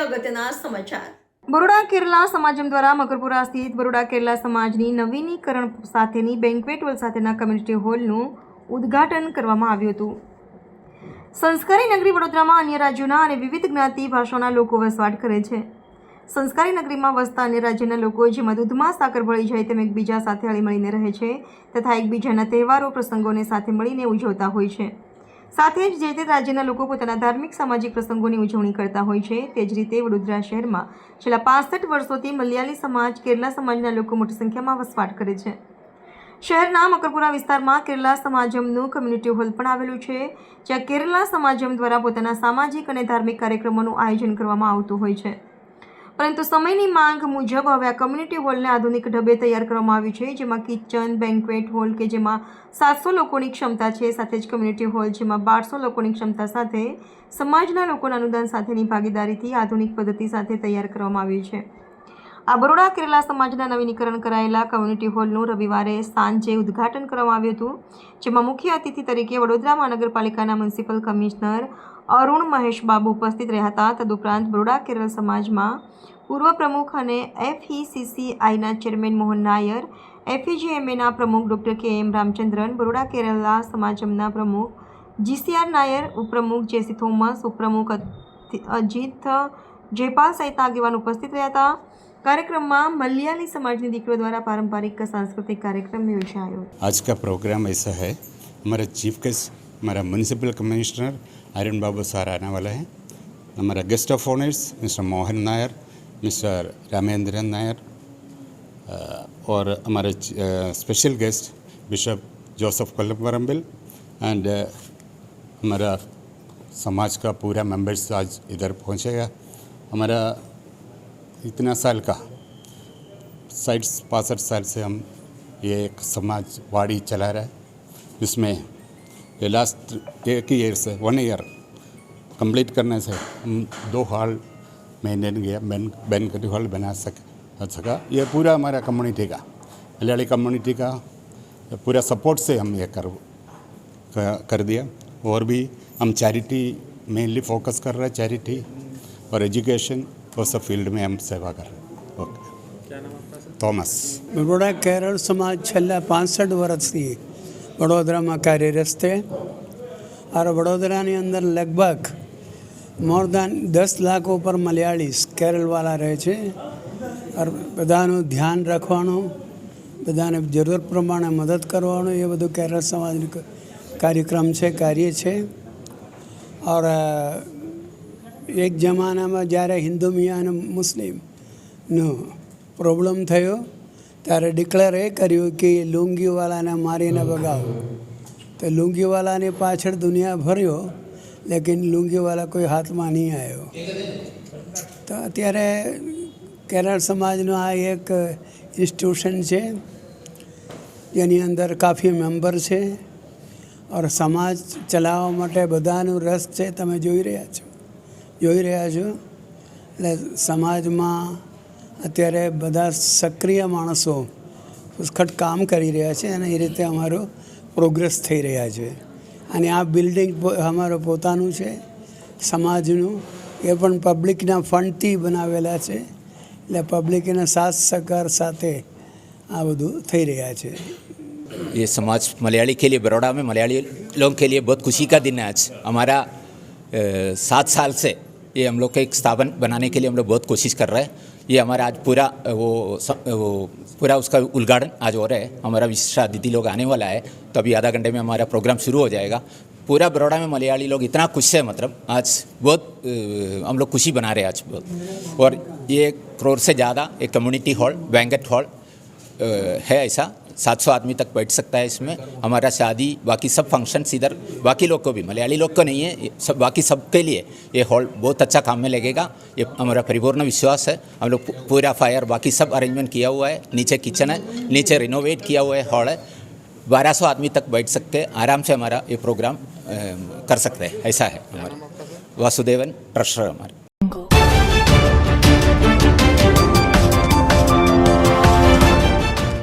અગત્યના સમાચાર. બરોડા કેરલા સમાજમ દ્વારા મકરપુરા સ્થિત બરોડા કેરલા સમાજની નવીનીકરણ સાથેની બેન્ક્વેટ હોલ સાથેના કમ્યુનિટી હોલનું ઉદ્ઘાટન કરવામાં આવ્યું હતું. સંસ્કારી નગરી વડોદરામાં અન્ય રાજ્યોના અને વિવિધ જ્ઞાતિ ભાષાના લોકો વસવાટ કરે છે. સંસ્કારી નગરીમાં વસતા અન્ય રાજ્યના લોકો જેમાં દૂધમાં સાકર ભળી જાય તેમ એકબીજા સાથે હળીમળીને રહે છે તથા એકબીજાના તહેવારો, પ્રસંગોને સાથે મળીને ઉજવતા હોય છે. સાથે જ જે તે રાજ્યના લોકો પોતાના ધાર્મિક સામાજિક પ્રસંગોની ઉજવણી કરતા હોય છે, તે જ રીતે વડોદરા શહેરમાં છેલ્લા પાસઠ વર્ષોથી મલયાલી સમાજ, કેરલા સમાજના લોકો મોટી સંખ્યામાં વસવાટ કરે છે. શહેરના મકરપુરા વિસ્તારમાં કેરલા સમાજમનું કમ્યુનિટી હોલ પણ આવેલું છે, જ્યાં કેરલા સમાજમ દ્વારા પોતાના સામાજિક અને ધાર્મિક કાર્યક્રમોનું આયોજન કરવામાં આવતું હોય છે. પરંતુ સમયની માંગ મુજબ હવે આ કમ્યુનિટી હોલને આધુનિક ઢબે તૈયાર કરવામાં આવ્યું છે, જેમાં કિચન બેન્ક્વેટ હોલ કે જેમાં સાતસો લોકોની ક્ષમતા છે, સાથે જ કમ્યુનિટી હોલ જેમાં બારસો લોકોની ક્ષમતા સાથે સમાજના લોકોના અનુદાન સાથેની ભાગીદારીથી આધુનિક પદ્ધતિ સાથે તૈયાર કરવામાં આવ્યું છે. આ બરોડા કેરલા સમાજના નવીનીકરણ કરાયેલા કમ્યુનિટી હોલનું રવિવારે સાંજે ઉદ્ઘાટન કરવામાં આવ્યું હતું, જેમાં મુખ્ય અતિથિ તરીકે વડોદરા મહાનગરપાલિકાના મ્યુનિસિપલ કમિશનર અરુણ મહેશ બાબુ ઉપસ્થિત રહ્યા હતા તદુપરાંત બરોડા કેરળ સમાજમાં પૂર્વ પ્રમુખ અને એફઈસીસીઆઈના ચેરમેન મોહન નાયર એફઈજીએમએના પ્રમુખ doctor K M Ramachandran Baroda Kerala સમાજમના પ્રમુખ જીસીઆર નાયર ઉપપ્રમુખ જેસી થોમસ ઉપપ્રમુખ અતિ- અજીત જયપાલ સહિતના આગેવાન ઉપસ્થિત રહ્યા હતા કાર્યક્રમમાં મલયાલી સમાજની દીકરીઓ દ્વારા પારંપરિક સાંસ્કૃતિક કાર્યક્રમ યોજાયો आज का प्रोग्राम ऐसा है हमारा चीफ गेस्ट हमारा municipal commissioner Aryan Babu sir आने वाले हैं। हमारा guest of honours mister Mohan Nair, mister Ramendran Nair और हमारे special guest bishop Joseph Kolmarambil and हमारा समाज का पूरा मेंबर्स आज इधर पहुंचेगा हमारा इतना साल का, साठ, पासठ साल से हम ये एक समाजवाड़ी चला रहा है, जिसमें ये लास्ट एक ईयर से वन ईयर कंप्लीट करने से हम दो हॉल मेंटेन किया बैंकट हॉल बना सक सका। ये पूरा हमारा कम्युनिटी का मलयाली कम्युनिटी का पूरा सपोर्ट से हम ये कर कर दिया। और भी हम चैरिटी मेनली फोकस कर रहे हैं चैरिटी और एजुकेशन और सब फ़ील्ड में हम सेवा कर रहे हैं। ओके थॉमस बड़ा केरल समाज छाला पांसठ वर्ष थी વડોદરામાં કાર્યરત છે આરો વડોદરાની અંદર લગભગ મોર દેન દસ લાખ ઉપર મલયાળીસ કેરલવાળા રહે છે. બધાનું ધ્યાન રાખવાનું, બધાને જરૂરત પ્રમાણે મદદ કરવાનું, એ બધું કેરળ સમાજનું કાર્યક્રમ છે, કાર્ય છે. ઓર એક જમાનામાં જ્યારે હિન્દુ મિયા અને મુસ્લિમનો પ્રોબ્લેમ થયો ત્યારે ડિક્લેર એ કર્યું કે લુંગીવાલાને મારીને ભગાવો. તો લુંગીવાલાની પાછળ દુનિયા ભર્યો, લેકિન લુંગીવાલા કોઈ હાથમાં નહીં આવ્યો. તો અત્યારે કેરળ સમાજનું આ એક ઇન્સ્ટિટ્યુશન છે, જેની અંદર કાફી મેમ્બર છે, ઓર સમાજ ચલાવવા માટે બધાનું રસ છે, તમે જોઈ રહ્યા છો. જોઈ રહ્યા છો. એટલે સમાજમાં અત્યારે બધા સક્રિય માણસો પુષ્કળ કામ કરી રહ્યા છે અને એ રીતે અમારો પ્રોગ્રેસ થઈ રહ્યા છે અને આ બિલ્ડિંગ પો- અમારું પોતાનું છે સમાજનું એ પણ પબ્લિકના ફંડથી બનાવેલા છે એટલે પબ્લિકના સાથ સહકાર સાથે આ બધું થઈ રહ્યા છે ये समाज मलयाली के लिए बड़ौदा में मलयाली लोगों के लिए बहुत खुशी का दिन है आज हमारा अ, सात साल से ये हम लोग का एक स्थापन बनाने के लिए हम लोग बहुत कोशिश कर रहे हैं ये हमारा आज पूरा, वो वो पूरा उसका उद्घाटन आज हो रहा है। हमारा विशिष्ट अतिथि लोग आने वाला है तो अभी आधा घंटे में हमारा प्रोग्राम शुरू हो जाएगा। पूरा बड़ौड़ा में मलयाली लोग इतना खुश है मतलब आज बहुत हम लोग खुशी बना रहे हैं आज बहुत। और ये करोड़ से ज़्यादा एक कम्युनिटी हॉल बैंकेट हॉल है ऐसा। 700 आदमी तक बैठ सकता है इसमें। हमारा शादी, बाकी सब फ़ंक्शंस इधर, बाकी लोग को भी, मलयाली लोग को नहीं है सब, बाकी सबके लिए ये हॉल बहुत अच्छा काम में लगेगा। ये हमारा परिपूर्ण विश्वास है। हम लोग पूरा फायर बाकी सब अरेंजमेंट किया हुआ है। नीचे किचन है, नीचे रिनोवेट किया हुआ है हॉल है। 1200 आदमी तक बैठ सकते हैं, आराम से हमारा ये प्रोग्राम कर सकते हैं। ऐसा है हमारा। वासुदेवन ट्रस्टर हमारे।